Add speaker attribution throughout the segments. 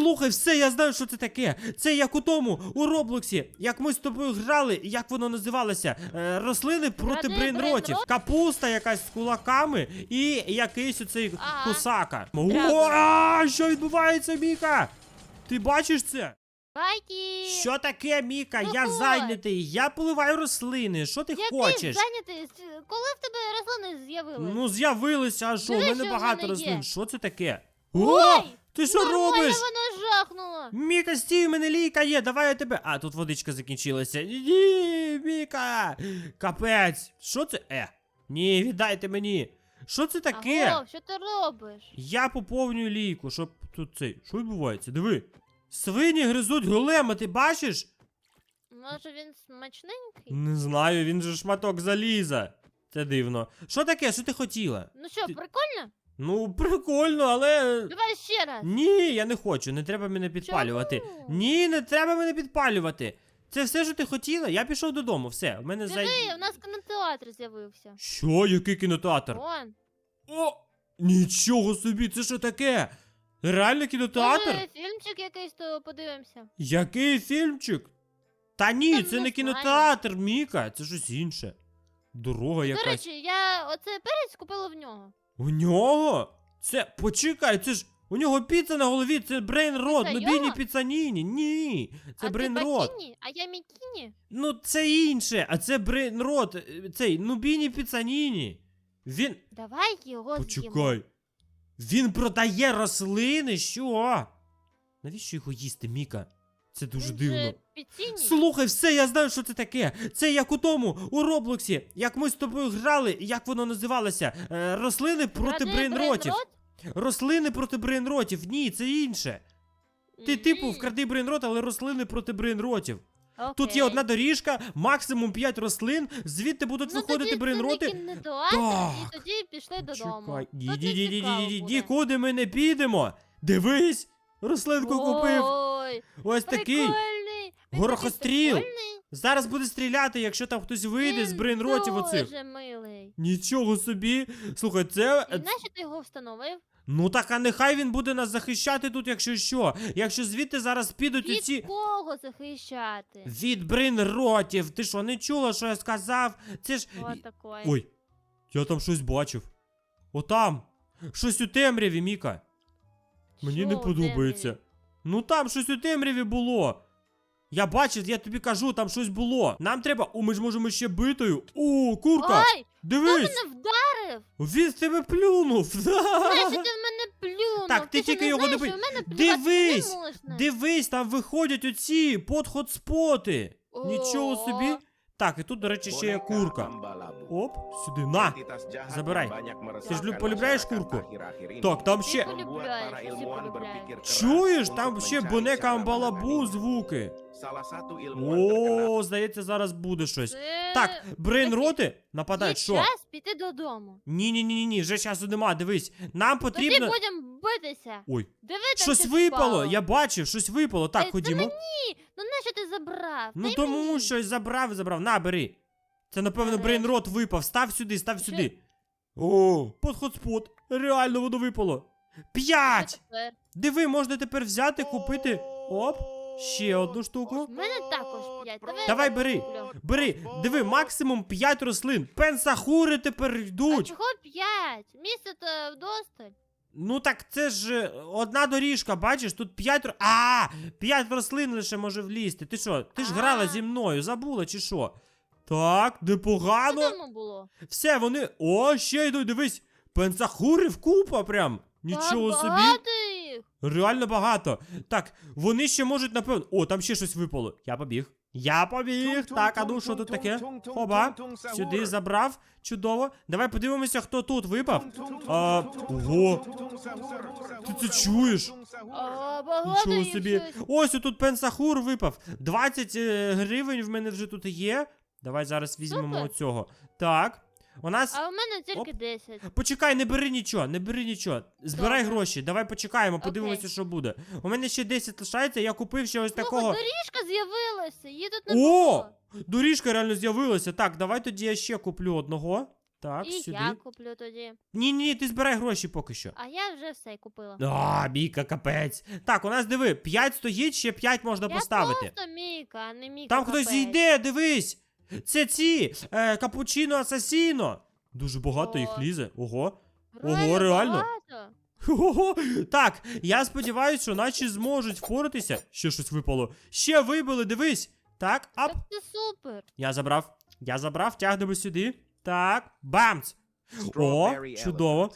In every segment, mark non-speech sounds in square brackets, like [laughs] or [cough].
Speaker 1: Слухай, все, я знаю, що це таке. Це як у тому, у Роблоксі, як ми з тобою грали, як воно називалося? Е, рослини проти
Speaker 2: Проти
Speaker 1: брейнротів.
Speaker 2: брейнрот?
Speaker 1: Капуста якась з кулаками і якийсь оцей
Speaker 2: Ага.
Speaker 1: кусака. О, а, що відбувається, Міка? Ти бачиш це?
Speaker 2: Байки!
Speaker 1: Що таке, Міка? Я
Speaker 2: Ого.
Speaker 1: зайнятий, я поливаю рослини. Що ти
Speaker 2: Який
Speaker 1: хочеш?
Speaker 2: зайнятий? Коли в тебе рослини з'явились?
Speaker 1: Ну, з'явилися, а що? У
Speaker 2: Диви,
Speaker 1: мене
Speaker 2: що в
Speaker 1: багато
Speaker 2: мене
Speaker 1: рослин. Що це таке?
Speaker 2: Ой,
Speaker 1: О! Ти що робиш?
Speaker 2: воно жахнуло.
Speaker 1: Міка, стій, у мене ліка є, давай я тебе. А, тут водичка закінчилася. Ні, Міка! Капець! Що це? Е. Ні, віддайте мені. Що це таке?
Speaker 2: Аго, що ти робиш?
Speaker 1: Я поповнюю лійку, щоб тут цей. Що відбувається? Диви. Свині гризуть голема, ти бачиш?
Speaker 2: Може він смачненький?
Speaker 1: Не знаю, він же шматок заліза. Це дивно. Що таке? Що ти хотіла?
Speaker 2: Ну що,
Speaker 1: Ти-
Speaker 2: прикольно?
Speaker 1: Ну, прикольно, але.
Speaker 2: Давай ще раз.
Speaker 1: Ні, я не хочу, не треба мене підпалювати.
Speaker 2: Чому?
Speaker 1: Ні, не треба мене підпалювати. Це все, що ти хотіла? Я пішов додому, все. В мене зай...
Speaker 2: Диви, у нас кінотеатр з'явився.
Speaker 1: Що, який кінотеатр?
Speaker 2: Вон.
Speaker 1: О! Нічого собі, це що таке? Реально кінотеатр?
Speaker 2: Може, фільмчик якийсь то подивимося.
Speaker 1: Який фільмчик? Та ні,
Speaker 2: Та
Speaker 1: це
Speaker 2: не
Speaker 1: не
Speaker 2: знаю.
Speaker 1: кінотеатр, Міка, це щось інше. Дорога
Speaker 2: До
Speaker 1: якась.
Speaker 2: речі, я оце перець купила в нього.
Speaker 1: У нього? Це. Почекай, це ж. У нього піца на голові, це брейн рот, Нубіні піцаніні. Ні, це
Speaker 2: а
Speaker 1: брейн рот.
Speaker 2: А я Мікіні.
Speaker 1: Ну, це інше, а це брейн рот, е, цей Нубіні піцаніні. Він.
Speaker 2: Давай його з'їмо.
Speaker 1: Почекай. Він продає рослини, що? Навіщо його їсти, Міка? Це дуже
Speaker 2: Він
Speaker 1: дивно. Слухай, все, я знаю, що це таке. Це як у тому, у Роблоксі, як ми з тобою грали, як воно називалося? Е, рослини проти
Speaker 2: Кради
Speaker 1: брейнротів.
Speaker 2: брейнрот?
Speaker 1: Рослини проти брейнротів. Ні, це інше. Ти, типу, вкради брейнрот, але рослини проти брейнротів. Тут є
Speaker 2: окей.
Speaker 1: одна доріжка, максимум 5 рослин, звідти будуть
Speaker 2: ну,
Speaker 1: виходити
Speaker 2: тоді
Speaker 1: брейнроти.
Speaker 2: Це не
Speaker 1: Так.
Speaker 2: і тоді пішли додому.
Speaker 1: Чекай,
Speaker 2: Тут не цікаво буде.
Speaker 1: нікуди ми не підемо. Дивись, рослинку купив. Ось такий.
Speaker 2: прикольний. Він
Speaker 1: Горохостріл.
Speaker 2: такий прикольний.
Speaker 1: Зараз буде стріляти, якщо там хтось вийде з
Speaker 2: Він
Speaker 1: брейнротів оцих.
Speaker 2: Дуже милий.
Speaker 1: Нічого собі. Слухай, це.
Speaker 2: І нащо ти його встановив?
Speaker 1: Ну так а нехай він буде нас захищати тут, якщо що. Якщо звідти зараз підуть
Speaker 2: Від
Speaker 1: оці.
Speaker 2: кого захищати?
Speaker 1: Від брейнротів. Ти що, не чула, що я сказав? Це ж. Ой, я там щось бачив. Отам. Щось у темряві, Міка. Мені не подобається. Ну там щось у темряві було. Я бачив, я тобі кажу, там щось було. Нам треба. О, ми ж можемо ще битою. О, курка!
Speaker 2: Ой, хто
Speaker 1: Дивись!
Speaker 2: мене вдарив?
Speaker 1: Він з тебе плюнув.
Speaker 2: Знаєш, [laughs] ти в мене плюнув?
Speaker 1: Так, ти
Speaker 2: що
Speaker 1: тільки
Speaker 2: не
Speaker 1: його не
Speaker 2: знаєш,
Speaker 1: бий.
Speaker 2: що в мене плювати
Speaker 1: Дивись!
Speaker 2: не можна?
Speaker 1: Дивись, там виходять оці подхотспоти. Нічого
Speaker 2: О.
Speaker 1: собі. Так, і тут, до речі, ще є курка. Оп, сюди, на. Забирай. Ти ж люб- полюбляєш курку? Так, там ще. Чуєш, там ще бонека амбалабу звуки. О, здається, зараз буде щось.
Speaker 2: Це...
Speaker 1: Так, брейнроти
Speaker 2: Є
Speaker 1: нападають, що?
Speaker 2: час піти додому.
Speaker 1: Ні, ні, ні, ні, вже часу нема. Дивись, нам
Speaker 2: Тоді
Speaker 1: потрібно.
Speaker 2: будемо битися.
Speaker 1: Ой,
Speaker 2: Диви, там
Speaker 1: щось випало. Я бачив, щось випало. Так, ходімо.
Speaker 2: мені. Ну нащо ти забрав?
Speaker 1: Ну
Speaker 2: Дай
Speaker 1: тому
Speaker 2: мені.
Speaker 1: щось забрав, забрав. На, бери. Це, напевно,
Speaker 2: Нарешті.
Speaker 1: брейнрот випав. Став сюди, став сюди. О, подхотспот. Реально воно випало. П'ять!
Speaker 2: тепер?
Speaker 1: Диви, можна тепер взяти, купити. Оп, ще одну штуку.
Speaker 2: У мене також п'ять. Давай,
Speaker 1: Давай, бери. Бери, диви, максимум 5 рослин. Пенсахури тепер
Speaker 2: А
Speaker 1: йдуть.
Speaker 2: чого п'ять? Місце то вдосталь.
Speaker 1: Ну так це ж е, одна доріжка, бачиш, тут 5 ро... А, 5 рослин лише може влізти. Ти що? Ти ж грала зі мною, забула чи що? Так, непогано.
Speaker 2: Додому було.
Speaker 1: Все, вони. О, ще йдуть, дивись. Пенсахурів купа прям. Нічого собі.
Speaker 2: багато їх.
Speaker 1: Реально багато. Так, вони ще можуть, напевно. О, там ще щось випало. Я побіг. Я побіг. Так, а ну що тут таке? Хоба. Сюди забрав. Чудово. Давай подивимося, хто тут випав. А, ого. Ти це чуєш?
Speaker 2: А, багато
Speaker 1: Нічого
Speaker 2: їх
Speaker 1: собі.
Speaker 2: щось.
Speaker 1: Ось отут пенсахур випав. 20 е, гривень в мене вже тут є. Давай зараз візьмемо
Speaker 2: Супер.
Speaker 1: оцього. Так. У нас.
Speaker 2: А у мене тільки
Speaker 1: Оп.
Speaker 2: 10.
Speaker 1: Почекай, не бери нічого, не бери нічого. Збирай
Speaker 2: Добре.
Speaker 1: гроші, давай почекаємо, подивимося, що буде. У мене ще 10 лишається, я купив ще ось
Speaker 2: Слухай,
Speaker 1: такого.
Speaker 2: доріжка з'явилася, її тут не
Speaker 1: О!
Speaker 2: було.
Speaker 1: Доріжка реально з'явилася. Так, давай тоді я ще куплю одного. Так,
Speaker 2: І
Speaker 1: сюди.
Speaker 2: я куплю тоді.
Speaker 1: Ні, ні, ти збирай гроші поки що.
Speaker 2: А я вже все купила.
Speaker 1: А, Міка, капець. Так, у нас диви, 5 стоїть, ще 5 можна
Speaker 2: я
Speaker 1: поставити.
Speaker 2: просто Міка, а не Міка.
Speaker 1: Там хтось
Speaker 2: капець.
Speaker 1: йде, дивись. Це ці, е, капучино асасіно. Дуже багато їх лізе. Ого.
Speaker 2: Реально
Speaker 1: реально?
Speaker 2: багато.
Speaker 1: Ого. Так, я сподіваюся, що наші зможуть впоратися. Ще щось випало. Ще вибили, дивись. Так, ап.
Speaker 2: Так це супер.
Speaker 1: Я забрав. Я забрав, тягнемо сюди. Так, бамц. О, чудово.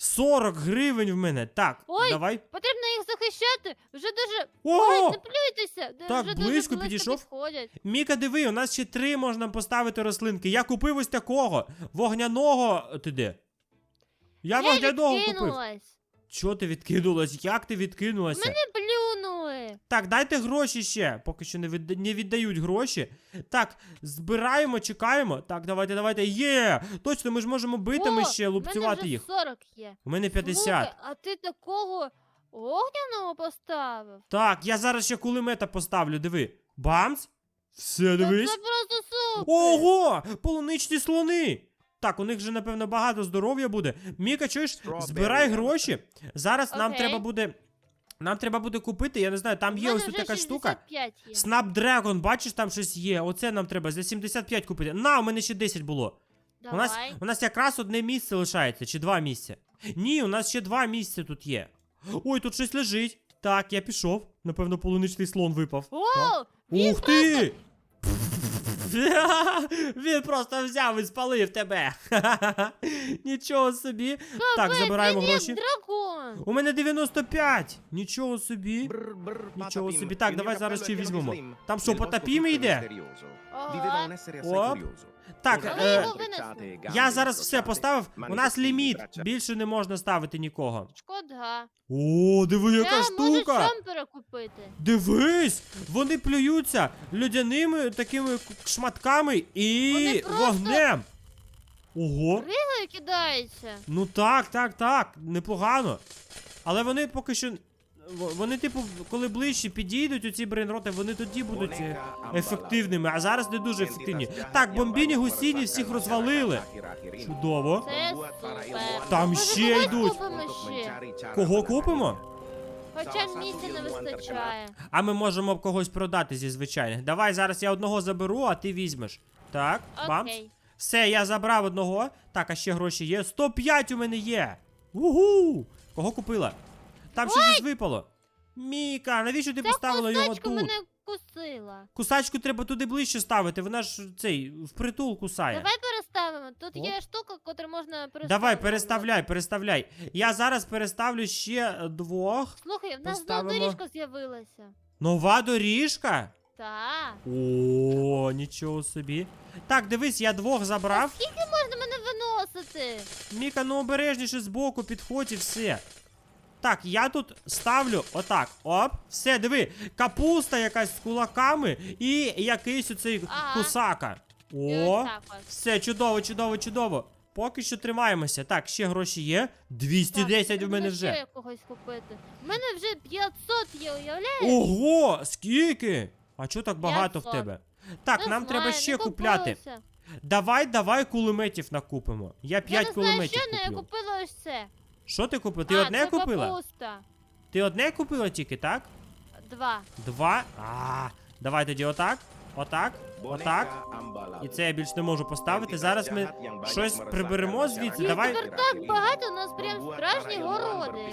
Speaker 1: 40 гривень в мене. Так,
Speaker 2: Ой,
Speaker 1: давай.
Speaker 2: Потрібно їх захищати. Вже дуже.
Speaker 1: О!
Speaker 2: Ой, не плюйтеся. Де
Speaker 1: Так,
Speaker 2: вже
Speaker 1: близько
Speaker 2: дуже близько
Speaker 1: підійшов.
Speaker 2: підходять.
Speaker 1: Міка, диви, у нас ще три можна поставити рослинки. Я купив ось такого. Вогняного. Ти де? Я,
Speaker 2: Я
Speaker 1: вогняного купив.
Speaker 2: відкинулась.
Speaker 1: Чого ти відкинулась? Як ти відкинулася?
Speaker 2: Мене.
Speaker 1: Так, дайте гроші ще. Поки що не, відда- не віддають гроші. Так, збираємо, чекаємо. Так, давайте, давайте. Є! Точно, ми ж можемо битами
Speaker 2: О,
Speaker 1: ще лупцювати
Speaker 2: мене вже
Speaker 1: їх.
Speaker 2: 40 є.
Speaker 1: У мене 50.
Speaker 2: Слухай, а ти такого огняного поставив?
Speaker 1: Так, я зараз ще кулемета поставлю, диви. Бамс. Все,
Speaker 2: Та
Speaker 1: дивись.
Speaker 2: Це просто супер.
Speaker 1: Ого! Полуничні слони! Так, у них же, напевно, багато здоров'я буде. Міка, чуєш, збирай гроші. Зараз нам
Speaker 2: Окей.
Speaker 1: треба буде. Нам треба буде купити, я не знаю, там є ось тут така штука.
Speaker 2: 65 є.
Speaker 1: Snapdragon, бачиш, там щось є. Оце нам треба за 75 купити. На, у мене ще 10 було. У нас, у нас якраз одне місце лишається, чи два місця. Ні, у нас ще два місця тут є. Ой, тут щось лежить. Так, я пішов. Напевно, полуничний слон випав.
Speaker 2: О,
Speaker 1: Ух ти! [laughs] Він просто взяв і спалив тебе. [laughs] Нічого собі. Так,
Speaker 2: Капець,
Speaker 1: забираємо
Speaker 2: він
Speaker 1: гроші.
Speaker 2: Дракон.
Speaker 1: У мене 95. Нічого собі. Нічого собі. Так, давай зараз ще візьмемо. Там що,
Speaker 3: Il
Speaker 1: по
Speaker 3: bosco
Speaker 1: тапімі
Speaker 3: tutto
Speaker 1: йде?
Speaker 2: Ага.
Speaker 1: Оп. Так, е,
Speaker 2: його
Speaker 1: я зараз все поставив. У нас ліміт. Більше не можна ставити нікого.
Speaker 2: Шкода.
Speaker 1: О, диви, яка
Speaker 2: я можу
Speaker 1: штука!
Speaker 2: сам перекупити.
Speaker 1: Дивись! Вони плюються льодяними такими к- шматками і
Speaker 2: Вони просто-
Speaker 1: вогнем. Ого.
Speaker 2: Крили кидається.
Speaker 1: Ну так, так, так, непогано. Але вони поки що. Вони, типу, коли ближче підійдуть у ці брейнроти, вони тоді будуть е, ефективними, а зараз не дуже ефективні. Так, бомбіні гусіні всіх розвалили. Чудово.
Speaker 2: Це супер.
Speaker 1: Там
Speaker 2: Може,
Speaker 1: ще
Speaker 2: когось
Speaker 1: йдуть.
Speaker 2: купимо ще?
Speaker 1: Кого купимо?
Speaker 2: Хоча місця не вистачає.
Speaker 1: А ми можемо когось продати зі звичайних. Давай зараз я одного заберу, а ти візьмеш. Так, бамс.
Speaker 2: Окей.
Speaker 1: Все, я забрав одного. Так, а ще гроші є. 105 у мене є. Угу! Кого купила? Там ще щось випало. Міка, навіщо ти
Speaker 2: Ця
Speaker 1: поставила його
Speaker 2: кусачка
Speaker 1: тут?
Speaker 2: мене кусила.
Speaker 1: Кусачку треба туди ближче ставити, вона ж цей впритул кусає.
Speaker 2: Давай переставимо. Тут
Speaker 1: Оп.
Speaker 2: є штука, яку можна переставити.
Speaker 1: Давай, переставляй, переставляй. Я зараз переставлю ще двох.
Speaker 2: Слухай, в нас
Speaker 1: Поставимо.
Speaker 2: доріжка з'явилася.
Speaker 1: Нова доріжка.
Speaker 2: Так.
Speaker 1: О, нічого собі. Так, дивись, я двох забрав.
Speaker 2: Скільки можна мене виносити?
Speaker 1: Міка, ну обережніше збоку підходь і все. Так, я тут ставлю отак. Оп, все, диви, капуста якась з кулаками і якийсь оцей
Speaker 2: Ага.
Speaker 1: кусака. О,
Speaker 2: так
Speaker 1: все, чудово, чудово, чудово. Поки що тримаємося. Так, ще гроші є. 210
Speaker 2: Так,
Speaker 1: в мене вже.
Speaker 2: якогось купити. В мене вже 500 є, уявляєш?
Speaker 1: Ого, скільки? А чого так багато в
Speaker 2: 500.
Speaker 1: тебе? Так,
Speaker 2: Не
Speaker 1: нам
Speaker 2: знаю,
Speaker 1: треба ще
Speaker 2: не
Speaker 1: купляти.
Speaker 2: купилося.
Speaker 1: Давай, давай кулеметів накупимо. Я 5
Speaker 2: Я не знаю,
Speaker 1: кулеметів
Speaker 2: що, але я
Speaker 1: куплю.
Speaker 2: купила ось це.
Speaker 1: Що ти купила? Ти
Speaker 2: а,
Speaker 1: одне
Speaker 2: це
Speaker 1: купила?
Speaker 2: капуста.
Speaker 1: Ти одне купила тільки, так?
Speaker 2: Два.
Speaker 1: Два. А, давай тоді отак. Отак. Отак. І це я більш не можу поставити. Зараз ми щось приберемо звідси. Давай.
Speaker 2: тепер так багато, у нас прям справжні городи.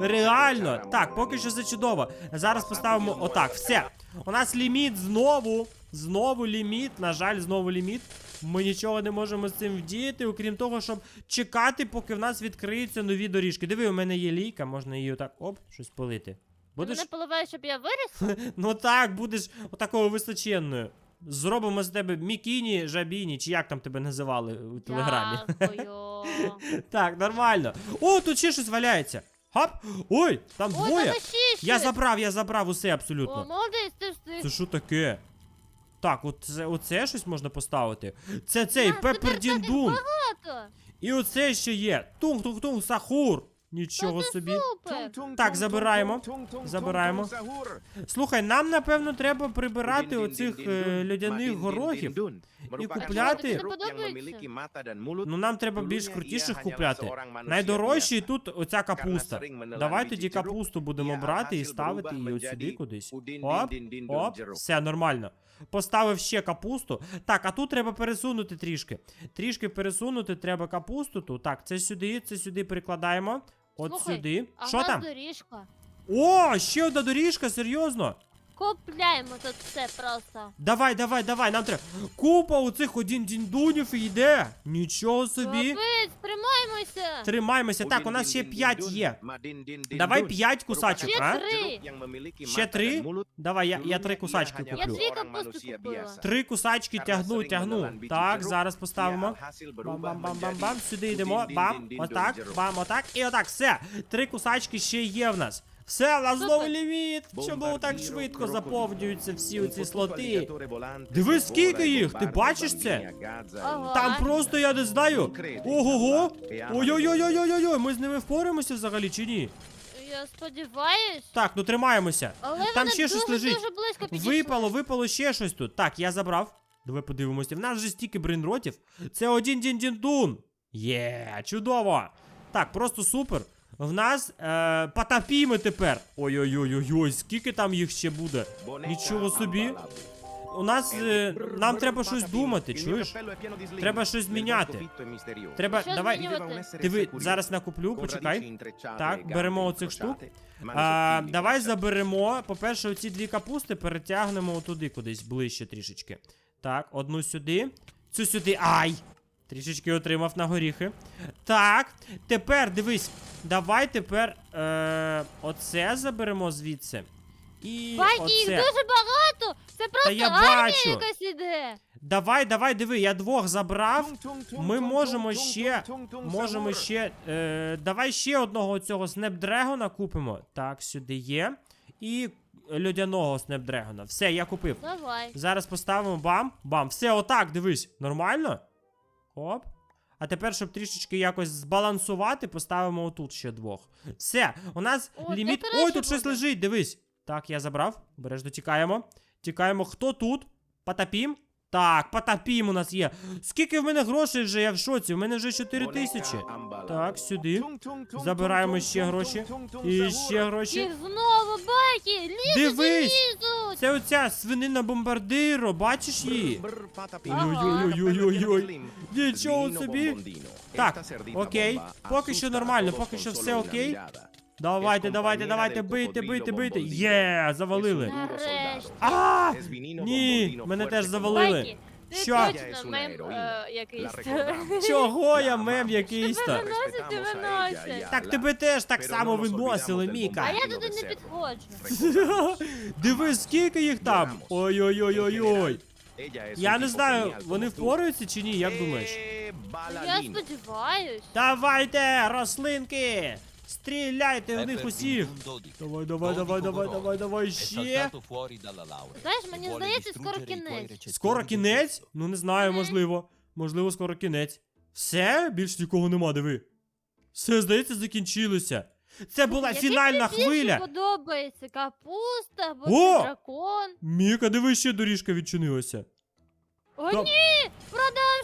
Speaker 2: [laughs]
Speaker 1: Реально. Так, поки що це чудово. Зараз поставимо отак. Все. У нас ліміт знову. Знову ліміт. На жаль, знову ліміт. Ми нічого не можемо з цим вдіяти, окрім того, щоб чекати, поки в нас відкриються нові доріжки. Диви, у мене є лійка, можна її отак, оп, щось полити.
Speaker 2: Ти
Speaker 1: Будеш?
Speaker 2: мене поливаєш, щоб я виріс? [laughs]
Speaker 1: Ну так, будеш отакою височенною. Зробимо з тебе Мікіні, Жабіні, чи як там тебе називали у телеграмі.
Speaker 2: Дякую. [laughs]
Speaker 1: Так, нормально. О, тут ще щось валяється. Хап! Ой, там
Speaker 2: Ой,
Speaker 1: двоє.
Speaker 2: там ще щось.
Speaker 1: Я забрав, я забрав усе
Speaker 2: О,
Speaker 1: абсолютно.
Speaker 2: молодець, ти встиг.
Speaker 1: Це що таке? Так, оце, оце щось можна поставити. Це цей
Speaker 2: Нас
Speaker 1: Пепер.
Speaker 2: Багато.
Speaker 1: І оце ще є. Тунг-тунг-тунг, сахур. Нічого собі.
Speaker 2: Супер.
Speaker 1: Так, забираємо. Забираємо. Слухай, нам напевно треба прибирати оцих е, льодяних горохів. і купляти- Ну нам треба більш крутіших купляти. Найдорожчий тут оця капуста. Давай тоді капусту будемо брати і ставити її от сюди кудись. Оп, оп, все нормально. Поставив ще капусту. Так, а тут треба пересунути трішки. Трішки пересунути треба капусту тут. Так, це сюди, це сюди перекладаємо. От
Speaker 2: Слухай,
Speaker 1: сюди.
Speaker 2: А
Speaker 1: Що
Speaker 2: нас
Speaker 1: там?
Speaker 2: доріжка.
Speaker 1: О, ще одна доріжка, серйозно.
Speaker 2: Купляємо тут все просто.
Speaker 1: Давай, давай, давай, нам треба. Купа оцих один діндунів йде. Нічого собі.
Speaker 2: Капець, тримаємося.
Speaker 1: Тримаємося. Так, у нас ще 5 є. Давай 5 кусачок,
Speaker 2: Ще
Speaker 1: а?
Speaker 2: три.
Speaker 1: Ще три? Давай, я, я три кусачки
Speaker 2: Я
Speaker 1: куплю.
Speaker 2: дві капусти купила.
Speaker 1: Три кусачки тягну, тягну. Так, зараз поставимо. Бам-бам-бам-бам-бам. Сюди йдемо. Бам. Отак. Бам, отак. І отак. Все. Три кусачки ще є в нас. Все, в нас знову ліміт. Чому так швидко заповнюються всі оці слоти? Дивись, скільки їх, ти бачиш це? Там просто я не знаю. Ого-го. Ой-ой-ой-ой-ой-ой. Ми з ними впораємося взагалі чи ні?
Speaker 2: Я сподіваюсь.
Speaker 1: Так, ну тримаємося.
Speaker 2: Але
Speaker 1: Там
Speaker 2: вони
Speaker 1: ще щось
Speaker 2: дуже,
Speaker 1: лежить.
Speaker 2: дуже близько підійшли.
Speaker 1: Випало, випало ще щось тут. Так, я забрав. Давай подивимося. В нас же стільки брейнротів. Це один дін дін дун. Є, чудово. Так, просто супер. В нас е, потопіми тепер. Ой-ой-ой-ой, скільки там їх ще буде? Нічого собі. У нас е, нам треба щось думати, чуєш? Треба щось зміняти. Треба,
Speaker 2: Що
Speaker 1: давай.
Speaker 2: змінювати?
Speaker 1: Диви, зараз накуплю, почекай. Так, беремо оцих штук. А, давай заберемо. По-перше, оці дві капусти перетягнемо туди кудись ближче трішечки. Так, одну сюди. Цю сюди. Ай! Трішечки отримав на горіхи. Так, тепер дивись. Давай тепер е, оце заберемо звідси. І
Speaker 2: Байки, їх
Speaker 1: оце.
Speaker 2: дуже багато. Це просто
Speaker 1: я
Speaker 2: армія
Speaker 1: бачу.
Speaker 2: якась іде.
Speaker 1: Давай, давай, диви, я двох забрав. Ми можемо ще. Можемо ще. Е, давай ще одного цього Снепдрегона купимо. Так, сюди є. І льодяного Снепдрегона. Все, я купив.
Speaker 2: Давай.
Speaker 1: Зараз поставимо бам, бам. Все, отак, дивись. Нормально? Оп. А тепер, щоб трішечки якось збалансувати, поставимо отут ще двох. Все, у нас
Speaker 2: О,
Speaker 1: ліміт. Ой, тут щось лежить, дивись. Так, я забрав. Бережно тікаємо. Тікаємо. Хто тут? Потапім? Так, потапім у нас є. Скільки в мене грошей вже, я в шоці. У мене вже 4 тисячі. Так, сюди. Забираємо ще гроші. І ще гроші.
Speaker 2: Їх знову байки. Лізуть і
Speaker 1: Дивись!
Speaker 2: лізуть.
Speaker 1: Це оця свинина бомбардиро, бачиш її?
Speaker 2: Ой-ой-ой-ой-ой-ой.
Speaker 1: Нічого собі. Так, окей. Поки що нормально, поки що все окей. Давайте, давайте, давайте, бийте, бийте, бийте. Є, завалили. А! Ні, мене теж завалили.
Speaker 2: Ти
Speaker 1: Що?
Speaker 2: точно мем е, якийсь.
Speaker 1: Чого я мем якийсь то?
Speaker 2: Виносить і виносить.
Speaker 1: Так тебе теж так само виносили,
Speaker 2: А
Speaker 1: Міка.
Speaker 2: я туди не підходжу. [laughs]
Speaker 1: Дивись, скільки їх там. Ой-ой-ой-ой-ой. Я не знаю, вони впораються чи ні, як думаєш?
Speaker 2: Я сподіваюсь.
Speaker 1: Давайте, рослинки! Стріляйте в них усіх! Давай, давай, давай, давай, давай, давай, ще!
Speaker 2: Знаєш, мені здається, скоро кінець.
Speaker 1: Скоро кінець? Ну не знаю, можливо. Можливо, скоро кінець. Все? Більш нікого нема, диви. Все, здається, закінчилося. Це була
Speaker 2: Який
Speaker 1: фінальна
Speaker 2: тобі більше
Speaker 1: хвиля.
Speaker 2: подобається капуста або
Speaker 1: О!
Speaker 2: дракон.
Speaker 1: Міка, диви, ще доріжка відчинилася.
Speaker 2: О,
Speaker 1: Та-
Speaker 2: ні!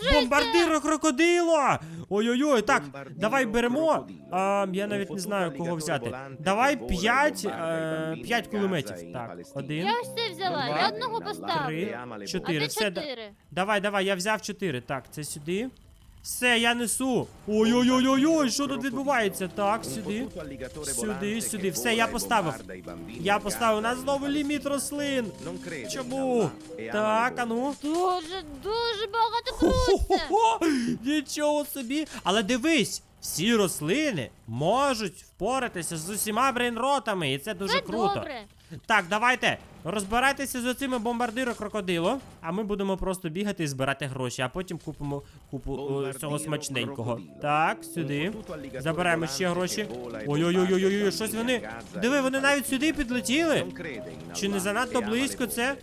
Speaker 2: Продовжуйте!
Speaker 1: Бомбардиро крокодило! Ой-ой-ой, так, давай беремо. А, я навіть не знаю, кого взяти. Давай 5, 5 кулеметів. Так, один,
Speaker 2: Я ось це взяла,
Speaker 1: Два,
Speaker 2: я одного поставлю.
Speaker 1: три,
Speaker 2: А
Speaker 1: чотири. Все, да-
Speaker 2: чотири.
Speaker 1: давай, давай, я взяв чотири. Так, це сюди. Все, я несу. Ой-ой-ой-ой, що тут відбувається? Так, сюди. Сюди, сюди. Все, я поставив. Я поставив. У нас знову ліміт рослин. Чому? Так, а ну.
Speaker 2: Дуже, дуже багато пруться.
Speaker 1: Хо-хо-хо! Нічого собі. Але дивись, всі рослини можуть впоратися з усіма брейнротами, і це дуже
Speaker 2: Це
Speaker 1: круто.
Speaker 2: добре.
Speaker 1: Так, давайте розбирайтеся з оцими бомбардиро крокодило, а ми будемо просто бігати і збирати гроші, а потім купимо купу о, цього смачненького. Так, сюди. Забираємо ще гроші. Ой-ой-ой-ой-ой, щось вони. Диви, вони навіть сюди підлетіли. Чи не занадто близько це?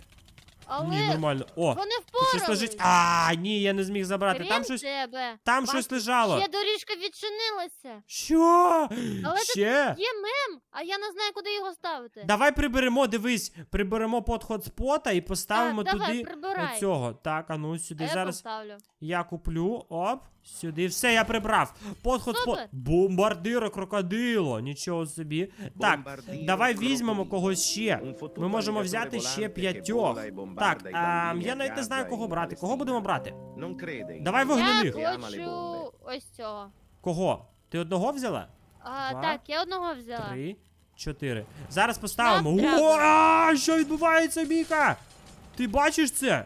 Speaker 2: Але
Speaker 1: Ні, нормально. О,
Speaker 2: вони
Speaker 1: щось лежить. А, ні, я не зміг забрати. Там щось.
Speaker 2: тебе.
Speaker 1: Там
Speaker 2: Бачиш,
Speaker 1: щось лежало.
Speaker 2: Ще доріжка відчинилася.
Speaker 1: Що?
Speaker 2: Але тут Є мем, а я не знаю, куди його ставити.
Speaker 1: Давай приберемо, дивись, приберемо под хотспота і поставимо
Speaker 2: Так, давай,
Speaker 1: туди
Speaker 2: прибирай.
Speaker 1: оцього. Так, а ну сюди
Speaker 2: а я
Speaker 1: зараз
Speaker 2: поставлю.
Speaker 1: я куплю. Оп, сюди. Все, я прибрав. Под хотспот.
Speaker 2: Супер.
Speaker 1: Бомбардиро крокодило. Нічого собі. Так, давай візьмемо когось ще. Ми можемо взяти ще п'ятьох. Так, а, я навіть не знаю, кого брати. Кого будемо брати? Давай вогняних.
Speaker 2: Я хочу ось цього.
Speaker 1: Кого? Ти одного взяла?
Speaker 2: А,
Speaker 1: Два,
Speaker 2: так, я одного взяла.
Speaker 1: Три, чотири. Зараз поставимо.
Speaker 2: Нам
Speaker 1: О, а, що відбувається, Міка? Ти бачиш це?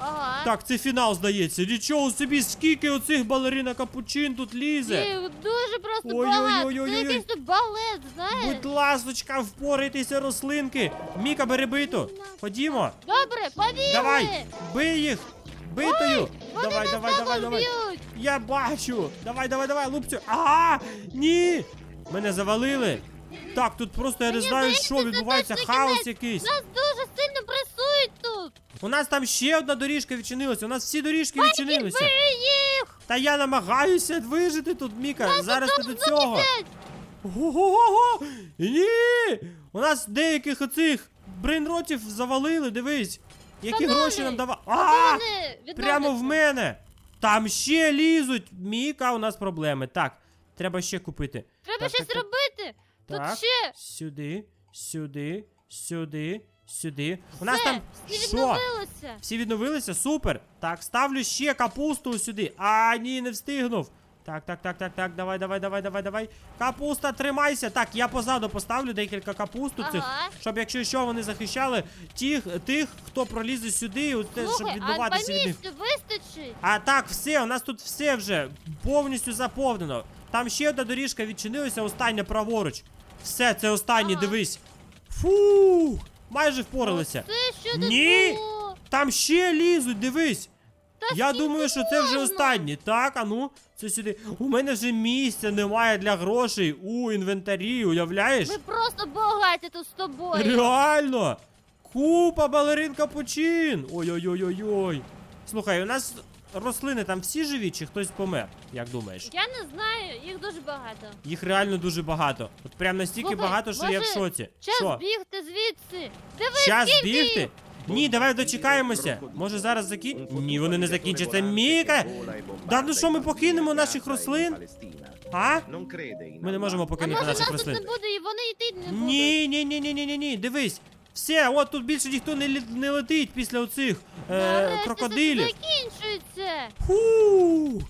Speaker 2: Ага.
Speaker 1: Так, це фінал, здається. Нічого собі, скільки оцих балерина капучин тут лізе.
Speaker 2: Їх дуже просто
Speaker 1: Ой-ой-ой-ой-ой-ой.
Speaker 2: якийсь тут балет, знаєш?
Speaker 1: Будь ласочка, впорайтеся, рослинки. Міка, бери биту. Ходімо.
Speaker 2: Добре, побігли!
Speaker 1: Давай, бий їх. Битою.
Speaker 2: Вони
Speaker 1: давай,
Speaker 2: нас
Speaker 1: давай,
Speaker 2: також
Speaker 1: давай, давай.
Speaker 2: б'ють!
Speaker 1: Я бачу. Давай, давай, давай, лупцю. А, ні. Мене завалили. Так, тут просто я не
Speaker 2: Мені
Speaker 1: знаю,
Speaker 2: здається,
Speaker 1: що
Speaker 2: це
Speaker 1: відбувається.
Speaker 2: точно
Speaker 1: Хаос
Speaker 2: кінець.
Speaker 1: якийсь.
Speaker 2: Нас дуже сильно!
Speaker 1: У нас там ще одна доріжка відчинилася. У нас всі доріжки відчинилися. Та я намагаюся вижити тут, Міка. Зараз ти до цього. Ого-го-го! Ні! У нас деяких оцих брейнротів завалили, дивись. Які
Speaker 2: Шановний,
Speaker 1: гроші нам давали. А! Прямо в мене! Там ще лізуть! Міка, у нас проблеми. Так, треба ще купити.
Speaker 2: Треба
Speaker 1: Так,
Speaker 2: щось
Speaker 1: так, так.
Speaker 2: робити!
Speaker 1: Так.
Speaker 2: Тут ще!
Speaker 1: Сюди, сюди, сюди, сюди. У нас
Speaker 2: Все,
Speaker 1: там.
Speaker 2: всі
Speaker 1: Що?
Speaker 2: відновилося!
Speaker 1: Всі відновилися? Супер. Так, ставлю ще капусту сюди. А, ні, не встигнув. Так, так, так, так, так, давай, давай, давай, давай, давай. Капуста, тримайся. Так, я позаду поставлю декілька капуст у цих,
Speaker 2: Ага.
Speaker 1: щоб якщо що, вони захищали тих, тих хто пролізе сюди, от те, щоб
Speaker 2: Слухай, а по
Speaker 1: відбуватися від них.
Speaker 2: місцю вистачить?
Speaker 1: А так, все, у нас тут все вже повністю заповнено. Там ще одна доріжка відчинилася, остання праворуч. Все, це останнє,
Speaker 2: Ага.
Speaker 1: дивись. Фу, майже впоралися.
Speaker 2: Це що
Speaker 1: Ні!
Speaker 2: було?
Speaker 1: Там ще лізуть, дивись.
Speaker 2: Та
Speaker 1: Я думаю, що це вже
Speaker 2: можна?
Speaker 1: останні. Так, а ну, це сюди. У мене вже місця немає для грошей у інвентарі, уявляєш?
Speaker 2: Ми просто багаті тут з тобою.
Speaker 1: Реально! Купа балерин капучин! Ой-ой-ой-ой-ой. Слухай, у нас рослини там всі живі, чи хтось помер? Як думаєш?
Speaker 2: Я не знаю, їх дуже багато.
Speaker 1: Їх реально дуже багато. От прям настільки
Speaker 2: Слухай,
Speaker 1: багато, що я в
Speaker 2: може,
Speaker 1: шоці.
Speaker 2: Час
Speaker 1: Що?
Speaker 2: бігти звідси. Дивись,
Speaker 1: Час
Speaker 2: скільки
Speaker 1: бігти?
Speaker 2: їх.
Speaker 1: Ні, давай дочекаємося. Може зараз закін... Ні, вони не закінчаться. Міка! Да ну що, ми покинемо наших рослин? А? Ми не можемо
Speaker 2: А
Speaker 1: покинути
Speaker 2: може нас
Speaker 1: наших
Speaker 2: тут
Speaker 1: рослин.
Speaker 2: не буде і вони йти не будуть?
Speaker 1: Ні, ні, ні, ні, ні, ні, ні. Дивись. Все, от тут більше ніхто не, лі- не летить після оцих е,
Speaker 2: Нарешті
Speaker 1: крокодилів.
Speaker 2: Це закінчується.
Speaker 1: Фу!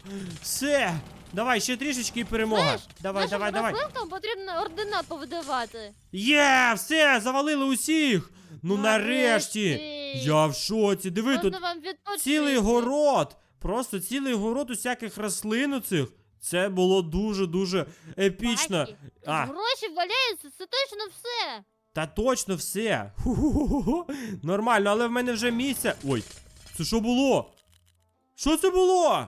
Speaker 1: Все. Давай, ще трішечки і перемога.
Speaker 2: Знаєш,
Speaker 1: давай,
Speaker 2: нашим
Speaker 1: давай, давай.
Speaker 2: рослинкам потрібно ордена повидавати.
Speaker 1: Є, все, завалили усіх. Ну нарешті.
Speaker 2: Нарешті.
Speaker 1: Я в шоці. Диви,
Speaker 2: Можна
Speaker 1: тут
Speaker 2: вам відпочити.
Speaker 1: цілий город. Просто цілий город усяких рослин у цих. Це було дуже-дуже епічно.
Speaker 2: Баки,
Speaker 1: А,
Speaker 2: Гроші валяються, це точно все.
Speaker 1: Та точно все. Ху-ху-ху-ху. Нормально, але в мене вже місце. Ой, це що було? Що це було?